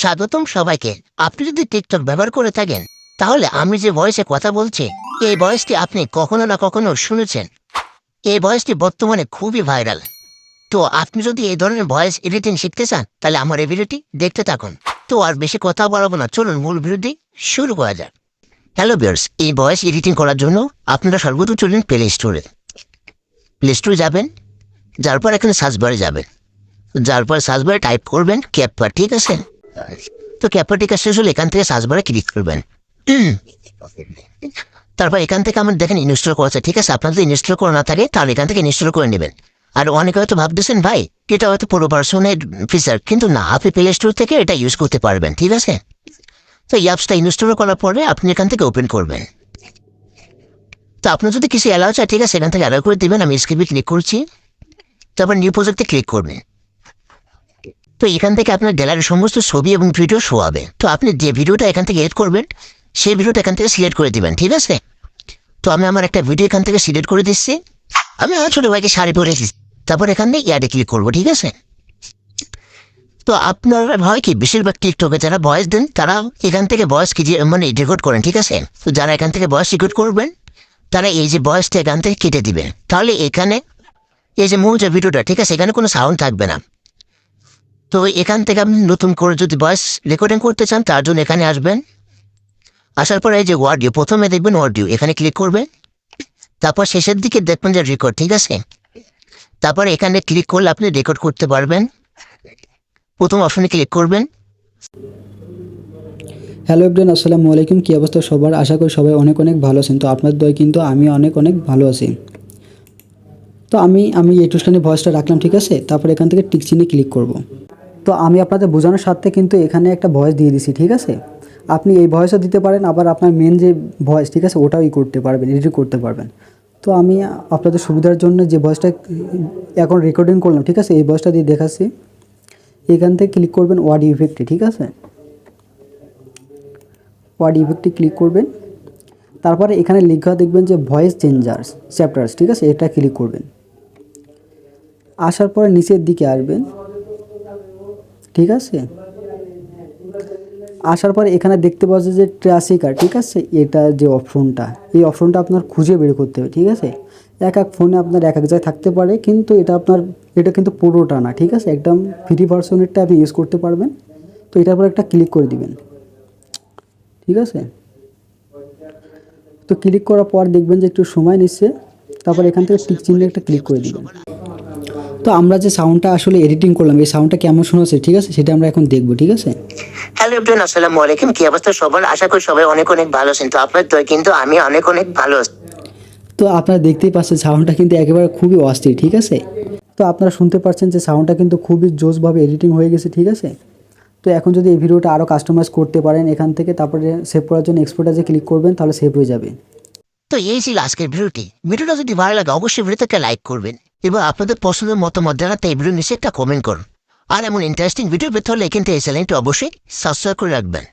স্বাগতম সবাইকে। আপনি যদি টিকটক ব্যবহার করে থাকেন, তাহলে আমি যে ভয়েসে কথা বলছি, এই ভয়েসটি আপনি কখনো না কখনো শুনেছেন। এই ভয়েসটি বর্তমানে খুবই ভাইরাল তো আপনি যদি এই ধরনের ভয়েস এডিটিং শিখতে চান, তাহলে আমার এই ভিডিওটি দেখতে থাকুন। তো আর বেশি কথা বলব না, চলুন মূল ভিডিওটি শুরু করা যাক। হ্যালো বিয়ার্স এই ভয়েস এডিটিং করার জন্য আপনারা সর্বপ্রথম চলুন প্লে স্টোরে প্লে স্টোরে যাবেন, যার পর এখানে সার্চ বারে যাবেন। যার পর সার্চ বারে টাইপ করবেন ক্যাপা ঠিক আছে? তো ক্যাপাটি কাজ শেষ হলে এখান থেকে সার্চ ক্লিক করবেন। তারপর এখান থেকে আমার দেখেন ইনস্টল করা আছে, ঠিক আছে? আপনার যদি ইনস্টল করা না থাকে, তাহলে এখান থেকে ইনস্টল করে নেবেন। আর অনেকে হয়তো ভাবতেছেন, ভাই, এটা হয়তো পুরো পার্সনের ফিচার কিন্তু না, আপনি প্লে স্টোর থেকে এটা ইউজ করতে পারবেন, ঠিক আছে? তো এই অ্যাপসটা ইনস্টল করার পরে আপনি এখান থেকে ওপেন করবেন। তো আপনার যদি কিছু অ্যালাউ চায় ঠিক আছে এখান থেকে অ্যালাউ করে দেবেন, আমি স্ক্রিপে ক্লিক করছি। তারপর নিউ প্রজেক্টে ক্লিক করবেন। তো এখান থেকে আপনার গ্যালারির সমস্ত ছবি এবং ভিডিও শো হবে। তো আপনি যে ভিডিওটা এখান থেকে এড করবেন, সেই ভিডিওটা এখান থেকে সিলেক্ট করে দিবেন, ঠিক আছে? তো আমি আমার একটা ভিডিও এখান থেকে সিলেক্ট করে দিচ্ছি। আমি আমার ছোটো ভাইকে শাড়ি পরে এসেছি তারপর এখান থেকে ইয়ারে ক্লিক করব, ঠিক আছে? তো আপনার হয় কি, বেশিরভাগ টিকটকে যারা ভয়েস দেন, তারা এখান থেকে ভয়েস কি মানে রেকর্ড করেন, ঠিক আছে? তো যারা এখান থেকে ভয়েস রেকর্ড করবেন, তারা এই যে ভয়েসটা এখান থেকে কেটে দিবেন তাহলে এখানে এই যে মূল যে ভিডিওটা ঠিক আছে? এখানে কোনো সাউন্ড থাকবে না। তো এখান থেকে আপনি নতুন করে যদি ভয়েস রেকর্ডিং করতে চান, তার জন্য এখানে আসবেন। আসার পরে এই যে অডিও প্রথমে দেখবেন অডিও এখানে ক্লিক করবেন। তারপর শেষের দিকে দেখবেন যে রেকর্ড ঠিক আছে? তারপর এখানে ক্লিক করলে আপনি রেকর্ড করতে পারবেন। প্রথম অপশনে ক্লিক করবেন। হ্যালো এভরিওয়ান আসসালামু আলাইকুম। কী অবস্থা সবার? আশা করি সবাই অনেক অনেক ভালো আছেন। তো আপনার দয় কিন্তু আমি অনেক অনেক ভালো আছি। তো আমি আমি এই টুস্টানি ভয়েসটা রাখলাম, ঠিক আছে? তারপর এখান থেকে টিক চিহ্নে ক্লিক করব। তো আমি আপনাদের বোঝানোর স্বার্থে কিন্তু এখানে একটা ভয়েস দিয়ে দিছি, ঠিক আছে? আপনি এই ভয়েসও দিতে পারেন, আবার আপনার মেন যে ভয়েস ঠিক আছে, ওটাও ই করতে পারবেন এডিট করতে পারবেন। তো আমি আপনাদের সুবিধার জন্য যে ভয়েসটা এখন রেকর্ডিং করলাম, ঠিক আছে, এই ভয়েসটা দিয়ে দেখাচ্ছি। এখান থেকে ক্লিক করবেন ওয়ার্ড ইফেক্টে ঠিক আছে? ওয়ার্ড ইফেক্টে ক্লিক করবেন। তারপরে এখানে লেখা দেখবেন যে ভয়েস চেঞ্জার্স চ্যাপ্টার্স ঠিক আছে, এটা ক্লিক করবেন। আসার পরে নিচের দিকে আসবেন। ঠিক আছে? আসার পর এখানে দেখতে যায় যে ট্রাসিকার ঠিক আছে? এটা যে অপশনটা এই অপশনটা আপনার খুঁজে বের করতে হবে, ঠিক আছে? এক এক ফোনে আপনার এক এক জায়গায় থাকতে পারে, কিন্তু এটা আপনার, এটা কিন্তু পুরোটা না, ঠিক আছে? একদম ফ্রি ভার্সনেরটা আপনি ইউজ করতে পারবেন। তো এটার পর একটা ক্লিক করে দিবেন। ঠিক আছে? তো ক্লিক করার পর দেখবেন যে একটু সময় নিচ্ছে, তারপর এখান থেকে টিক চিহ্নে একটা ক্লিক করে দিবেন। তো আমরা যে সাউন্ডটা আসলে এডিটিং করলাম এই সাউন্ডটা কেমন শোনাচ্ছে ঠিক আছে? সেটা আমরা এখন দেখব ঠিক আছে? হ্যালো এভরিওয়ান আসসালামু আলাইকুম। কি অবস্থা সবার? আশা করি সবাই অনেক অনেক ভালো আছেন। তো আপনার তো কিন্তু আমি অনেক অনেক ভালো আছি। তো আপনারা দেখতেই পাচ্ছেন সাউন্ডটা কিন্তু একেবারে খুবই অস্থির ঠিক আছে? তো আপনারা শুনতে পাচ্ছেন যে সাউন্ডটা কিন্তু খুবই জোসভাবে এডিটিং হয়ে গেছে ঠিক আছে? তো এখন যদি এই ভিডিওটা আরও কাস্টমাইজ করতে পারেন এখান থেকে তারপরে সেভ করার জন্য এক্সপোর্টাজে ক্লিক করবেন তাহলে সেভ হয়ে যাবে। তো এই ছিল আজকের ভিডিওটি। ভিডিওটা যদি ভালো লাগে অবশ্যই ভিডিওটাকে লাইক করবেন। এবং আপনাদের পছন্দের মতামত জানাতে এই ভিডিও নিচে একটা কমেন্ট করুন। আর এমন ইন্টারেস্টিং ভিডিও পেতে হলে কিন্তু এই চ্যানেলটি অবশ্যই সাবস্ক্রাইব করে রাখবেন।